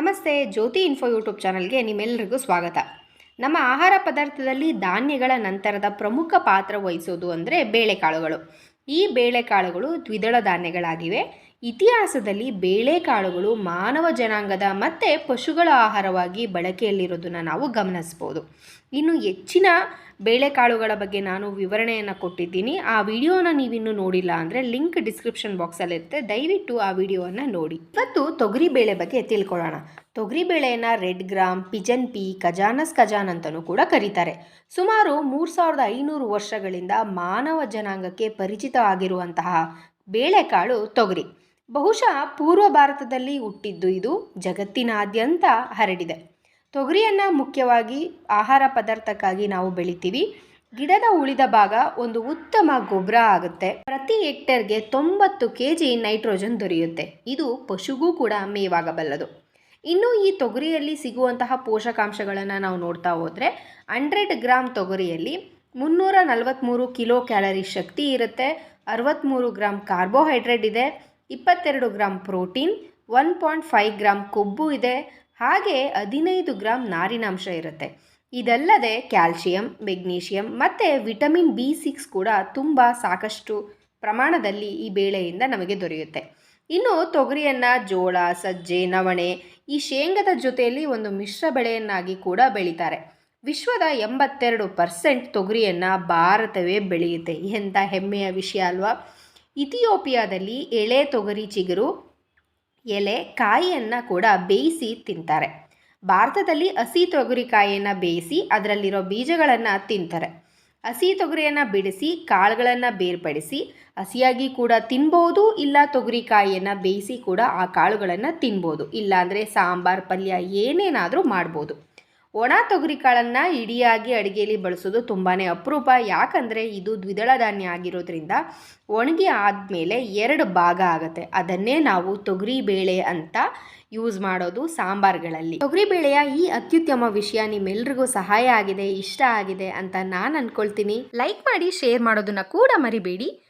ನಮಸ್ತೆ, ಜ್ಯೋತಿ info YouTube ಚಾನಲ್ಗೆ ನಿಮ್ಮೆಲ್ಲರಿಗೂ ಸ್ವಾಗತ. ನಮ್ಮ ಆಹಾರ ಪದಾರ್ಥದಲ್ಲಿ ಧಾನ್ಯಗಳ ನಂತರದ ಪ್ರಮುಖ ಪಾತ್ರ ವಹಿಸೋದು ಅಂದರೆ ಬೇಳೆಕಾಳುಗಳು. ಈ ಬೇಳೆಕಾಳುಗಳು ದ್ವಿದಳ ಧಾನ್ಯಗಳಾಗಿವೆ. ಇತಿಹಾಸದಲ್ಲಿ ಬೇಳೆಕಾಳುಗಳು ಮಾನವ ಜನಾಂಗದ ಮತ್ತು ಪಶುಗಳ ಆಹಾರವಾಗಿ ಬಳಕೆಯಲ್ಲಿರೋದನ್ನು ನಾವು ಗಮನಿಸ್ಬೋದು. ಇನ್ನು ಹೆಚ್ಚಿನ ಬೇಳೆಕಾಳುಗಳ ಬಗ್ಗೆ ನಾನು ವಿವರಣೆಯನ್ನು ಕೊಟ್ಟಿದ್ದೀನಿ. ಆ ವಿಡಿಯೋನ ನೀವಿನ್ನೂ ನೋಡಿಲ್ಲ ಅಂದರೆ ಲಿಂಕ್ ಡಿಸ್ಕ್ರಿಪ್ಷನ್ ಬಾಕ್ಸಲ್ಲಿರುತ್ತೆ ದಯವಿಟ್ಟು ಆ ವಿಡಿಯೋವನ್ನು ನೋಡಿ. ಇವತ್ತು ತೊಗರಿ ಬೇಳೆ ಬಗ್ಗೆ ತಿಳ್ಕೊಳ್ಳೋಣ. ತೊಗರಿ ಬೇಳೆಯನ್ನು red gram pigeon pea, Cajanus cajan ಅಂತಲೂ ಕೂಡ ಕರೀತಾರೆ. ಸುಮಾರು ಮೂರು ಸಾವಿರದ ಐನೂರು ವರ್ಷಗಳಿಂದ ಮಾನವ ಜನಾಂಗಕ್ಕೆ ಪರಿಚಿತ ಆಗಿರುವಂತಹ ಬೇಳೆಕಾಳು ತೊಗರಿ. ಬಹುಶಃ ಪೂರ್ವ ಭಾರತದಲ್ಲಿ ಹುಟ್ಟಿದ್ದು ಇದು ಜಗತ್ತಿನಾದ್ಯಂತ ಹರಡಿದೆ. ತೊಗರಿಯನ್ನು ಮುಖ್ಯವಾಗಿ ಆಹಾರ ಪದಾರ್ಥಕ್ಕಾಗಿ ನಾವು ಬೆಳಿತೀವಿ. ಗಿಡದ ಉಳಿದ ಭಾಗ ಒಂದು ಉತ್ತಮ ಗೊಬ್ಬರ ಆಗುತ್ತೆ. ಪ್ರತಿ ಹೆಕ್ಟೇರ್ಗೆ ತೊಂಬತ್ತು ಕೆ ಜಿ ನೈಟ್ರೋಜನ್ ದೊರೆಯುತ್ತೆ. ಇದು ಪಶುಗೂ ಕೂಡ ಮೇವಾಗಬಲ್ಲದು. ಇನ್ನು ಈ ತೊಗರಿಯಲ್ಲಿ ಸಿಗುವಂತಹ ಪೋಷಕಾಂಶಗಳನ್ನು ನಾವು ನೋಡ್ತಾ ಹೋದರೆ ಹಂಡ್ರೆಡ್ ಗ್ರಾಮ್ ತೊಗರಿಯಲ್ಲಿ ಮುನ್ನೂರ ನಲವತ್ತ್ಮೂರು ಕಿಲೋ ಕ್ಯಾಲರಿ ಶಕ್ತಿ ಇರುತ್ತೆ. ಅರವತ್ತ್ಮೂರು ಗ್ರಾಮ್ ಕಾರ್ಬೋಹೈಡ್ರೇಟ್ ಇದೆ. ಇಪ್ಪತ್ತೆರಡು gram protein, one point five gram ಕೊಬ್ಬು ಇದೆ. ಹಾಗೆ ಹದಿನೈದು ಗ್ರಾಮ್ ನಾರಿನಾಂಶ ಇರುತ್ತೆ. ಇದಲ್ಲದೆ ಕ್ಯಾಲ್ಶಿಯಂ, ಮೆಗ್ನೀಷಿಯಂ ಮತ್ತು ವಿಟಮಿನ್ ಬಿ ಸಿಕ್ಸ್ ಕೂಡ ತುಂಬ ಸಾಕಷ್ಟು ಪ್ರಮಾಣದಲ್ಲಿ ಈ ಬೇಳೆಯಿಂದ ನಮಗೆ ದೊರೆಯುತ್ತೆ. ಇನ್ನು ತೊಗರಿಯನ್ನು ಜೋಳ, ಸಜ್ಜೆ, ನವಣೆ ಈ ಶೇಂಗದ ಜೊತೆಯಲ್ಲಿ ಒಂದು ಮಿಶ್ರ ಬೆಳೆಯನ್ನಾಗಿ ಕೂಡ ಬೆಳೀತಾರೆ. ವಿಶ್ವದ ಎಂಬತ್ತೆರಡು ಪರ್ಸೆಂಟ್ ತೊಗರಿಯನ್ನು ಭಾರತವೇ ಬೆಳೆಯುತ್ತೆ. ಎಂಥ ಹೆಮ್ಮೆಯ ವಿಷಯ ಅಲ್ವಾ? ಇಥಿಯೋಪಿಯಾದಲ್ಲಿ ಎಳೆ, ತೊಗರಿ, ಚಿಗುರು, ಎಲೆ, ಕಾಯಿಯನ್ನು ಕೂಡ ಬೇಯಿಸಿ ತಿಂತಾರೆ. ಭಾರತದಲ್ಲಿ ಹಸಿ ತೊಗರಿಕಾಯಿಯನ್ನು ಬೇಯಿಸಿ ಅದರಲ್ಲಿರೋ ಬೀಜಗಳನ್ನು ತಿಂತಾರೆ. ಹಸಿ ತೊಗರಿಯನ್ನು ಬಿಡಿಸಿ, ಕಾಳುಗಳನ್ನು ಬೇರ್ಪಡಿಸಿ, ಹಸಿಯಾಗಿ ಕೂಡ ತಿನ್ಬೋದು, ಇಲ್ಲ ತೊಗರಿ ಕಾಯಿಯನ್ನು ಬೇಯಿಸಿ ಕೂಡ ಆ ಕಾಳುಗಳನ್ನು ತಿನ್ಬೋದು. ಇಲ್ಲಾಂದರೆ ಸಾಂಬಾರು, ಪಲ್ಯ ಏನೇನಾದರೂ ಮಾಡ್ಬೋದು. ಒಣ ತೊಗರಿಕಾಳನ್ನು ಇಡಿಯಾಗಿ ಅಡುಗೆಯಲ್ಲಿ ಬಳಸೋದು ತುಂಬಾ ಅಪರೂಪ. ಯಾಕಂದರೆ ಇದು ದ್ವಿದಳ ಧಾನ್ಯ ಆಗಿರೋದ್ರಿಂದ ಒಣಗಿ ಆದಮೇಲೆ ಎರಡು ಭಾಗ ಆಗುತ್ತೆ. ಅದನ್ನೇ ನಾವು ತೊಗರಿ ಬೇಳೆ ಅಂತ ಯೂಸ್ ಮಾಡೋದು ಸಾಂಬಾರ್ಗಳಲ್ಲಿ. ತೊಗರಿ ಬೇಳೆಯ ಈ ಅತ್ಯುತ್ತಮ ವಿಷಯ ನಿಮ್ಮೆಲ್ರಿಗೂ ಸಹಾಯ ಆಗಿದೆ, ಇಷ್ಟ ಆಗಿದೆ ಅಂತ ನಾನು ಅನ್ಕೊಳ್ತೀನಿ. ಲೈಕ್ ಮಾಡಿ, ಶೇರ್ ಮಾಡೋದನ್ನ ಕೂಡ ಮರಿಬೇಡಿ.